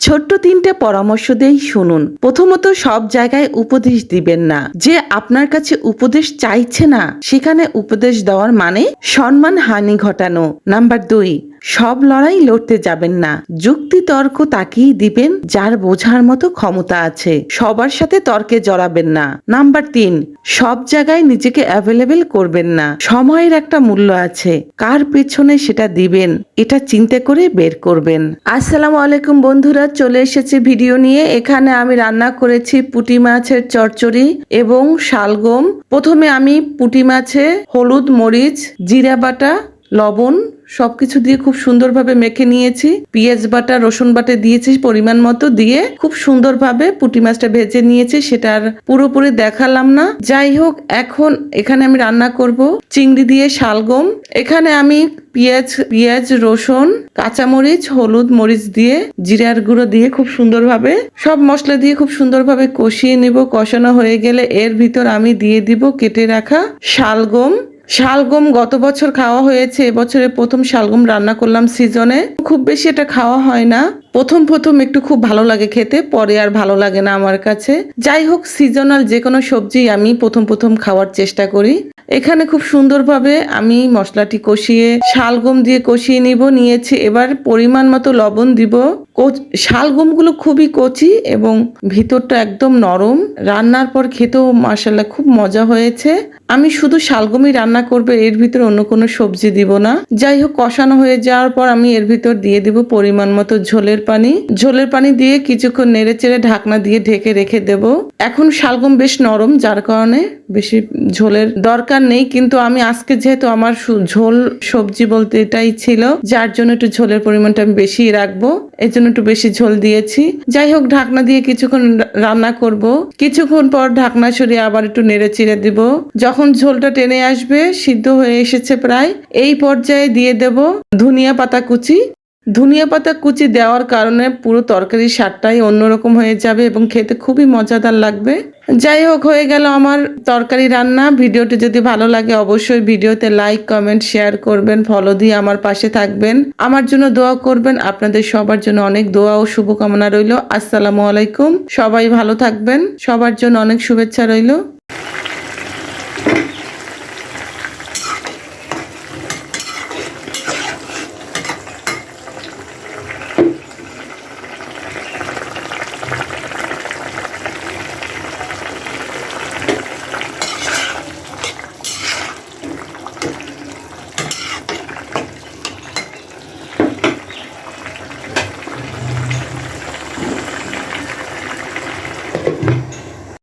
ছোট্ট তিনটে পরামর্শ দেই শুনুন। প্রথমত, সব জায়গায় উপদেশ দিবেন না। যে আপনার কাছে উপদেশ চাইছে না, সেখানে উপদেশ দেওয়ার মানে সম্মান হানি ঘটানো। নাম্বার দুই সব লড়াই লড়তে যাবেন না। যুক্তি তর্ক তাকেই দিবেন, যার বোঝার মতো ক্ষমতা আছে। সবার সাথে তর্কে জড়াবেন না। নাম্বার তিন, সব জায়গায় নিজেকে অ্যাভেলেবেল করবেন না। সময়ের একটা মূল্য আছে। কার পেছনে সেটা দিবেন, এটা চিন্তা করে বের করবেন। আসসালামু আলাইকুম বন্ধুরা, চলে এসেছে ভিডিও নিয়ে। এখানে আমি রান্না করেছি পুঁটি মাছের চচ্চড়ি এবং শালগম। প্রথমে আমি পুঁটি মাছে হলুদ, মরিচ, জিরা বাটা, লবণ সবকিছু দিয়ে খুব সুন্দরভাবে মেখে নিয়েছি। পেঁয়াজ বাটা, রসুন বাটা দিয়েছি পরিমাণ মতো দিয়ে খুব সুন্দরভাবে পুঁটি মাছটা ভেজে নিয়েছি, সেটা আর পুরোপুরি দেখালাম না। যাই হোক, এখন এখানে আমি রান্না করব চিংড়ি দিয়ে শালগম এখানে আমি পেঁয়াজ পেঁয়াজ, রসুন, কাঁচামরিচ, হলুদ মরিচ দিয়ে, জিরার গুঁড়ো দিয়ে খুব সুন্দরভাবে সব মশলা দিয়ে খুব সুন্দরভাবে কষিয়ে নিব। কষানো হয়ে গেলে এর ভিতর আমি দিয়ে দিব কেটে রাখা শালগম শালগম গত বছর খাওয়া হয়েছে এবছরে প্রথম শালগম রান্না করলাম সিজনে। খুব বেশি এটা খাওয়া হয় না। প্রথম প্রথম একটু খুব ভালো লাগে খেতে, পরে আর ভালো লাগে না আমার কাছে। যাই হোক, সিজনাল যে কোনো সবজি আমি প্রথম প্রথম খাওয়ার চেষ্টা করি। এখানে খুব সুন্দরভাবে আমি মশলাটি কষিয়ে, শালগম দিয়ে কষিয়ে নিব, নিয়েছি। এবার পরিমাণ মতো লবণ দিব। কচ- শালগমগুলো খুবই কচি এবং ভিতরটা একদম নরম। রান্নার পর খেতেও মাসাল্লাহ খুব মজা হয়েছে। আমি শুধু শালগমই রান্না করবে, এর ভিতর অন্য কোনো সবজি দিব না। যাই হোক, কষানো হয়ে যাওয়ার পর আমি এর ভিতর দিয়ে দিব পরিমাণ মতো ঝোলের পানি। ঝোলের পানি দিয়ে কিছুক্ষণ নেড়ে চেড়ে ঢাকনা দিয়ে ঢেকে রেখে দেব। এখন শালগম বেশ নরম, যার কারণে বেশি ঝোলের দরকার নেই। কিন্তু আমি আজকে যেহেতু আমার ঝোল সবজি বলতে এটাই ছিল, যার জন্য একটু ঝোলের পরিমাণটা আমি বেশি রাখব। এই জন্য একটু বেশি ঝোল দিয়েছি। যাই হোক, ঢাকনা দিয়ে কিছুক্ষণ রান্না করব। কিছুক্ষণ পর ঢাকনা সরিয়ে আবার একটু নেড়ে চিড়ে দিব। যখন ঝোলটা টেনে আসবে, সিদ্ধ হয়ে এসেছে প্রায়, এই পর্যায়ে দিয়ে দেব ধনিয়া পাতা কুচি ধনিয়া পাতা কুচি দেওয়ার কারণে পুরো তরকারির স্বাদটাই অন্যরকম হয়ে যাবে এবং খেতে খুবই মজাদার লাগবে। যাই হোক, হয়ে গেল আমার তরকারি রান্না। ভিডিওটি যদি ভালো লাগে অবশ্যই ভিডিওতে লাইক কমেন্ট শেয়ার করবেন ফলো দিয়ে আমার পাশে থাকবেন। আমার জন্য দোয়া করবেন। আপনাদের সবার জন্য অনেক দোয়া ও শুভকামনা রইল। আসসালামু আলাইকুম। সবাই ভালো থাকবেন। সবার জন্য অনেক শুভেচ্ছা রইল।